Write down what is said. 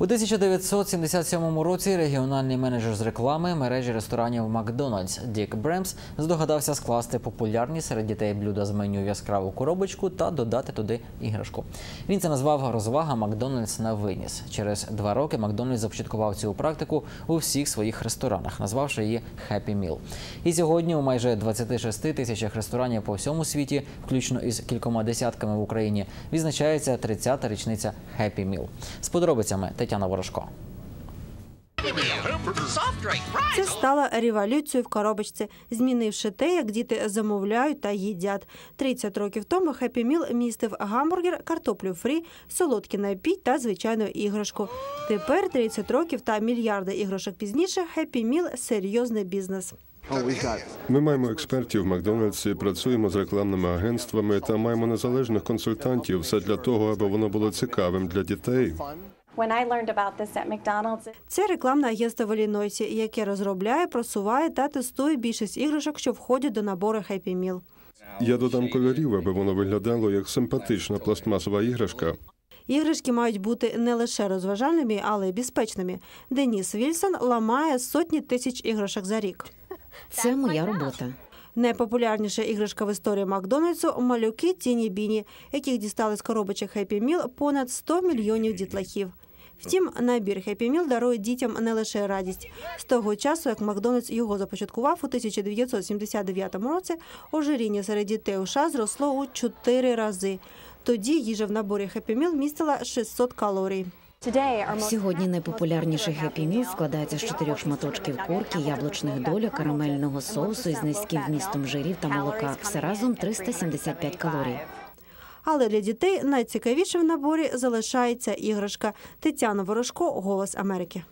У 1977 році регіональний менеджер з реклами мережі ресторанів Макдональдс Дік Бремс здогадався скласти популярні серед дітей блюда з меню яскраву коробочку та додати туди іграшку. Він це назвав розвага Макдональдс на виніс. Через два роки Макдональдс започаткував цю практику у всіх своїх ресторанах, назвавши її Happy Meal. І сьогодні у майже 26 тисячах ресторанів по всьому світі, включно із кількома десятками в Україні, відзначається 30-та річниця Happy Meal. З подробицями Тетяна Ворожко. Це стало революцією в коробочці, змінивши те, як діти замовляють та їдять. 30 років тому Happy Meal містив гамбургер, картоплю фрі, солодкий напій та звичайну іграшку. Тепер 30 років та мільярди іграшок пізніше Happy Meal – серйозний бізнес. Ми маємо експертів в Макдональдсі, працюємо з рекламними агентствами та маємо незалежних консультантів. Все для того, аби воно було цікавим для дітей. When I learned about this at McDonald's, Це рекламне агентство в Іллінойсі, яке розробляє, просуває та тестує більшість іграшок, що входять до набору Happy Meal. Я додам кольорів, аби воно виглядало як симпатична пластмасова іграшка. Іграшки мають бути не лише розважальними, але й безпечними. Деніс Вільсон ламає сотні тисяч іграшок за рік. Це моя робота. Найпопулярніша іграшка в історії Макдональдсу – малюки Тіні Біні, яких дістали з коробочок Happy Meal понад 100 мільйонів дітлахів. Втім, набір Happy Meal дарує дітям не лише радість. З того часу, як Макдональдс його започаткував у 1979 році, ожиріння серед дітей у США зросло у 4 рази. Тоді їжа в наборі Happy Meal містила 600 калорій. Сьогодні найпопулярніший Happy Meal складається з чотирьох шматочків курки, яблучних доля, карамельного соусу із низьким вмістом жирів та молока. Все разом 375 калорій. Але для дітей найцікавіше в наборі залишається іграшка. Тетяна Ворожко, Голос Америки.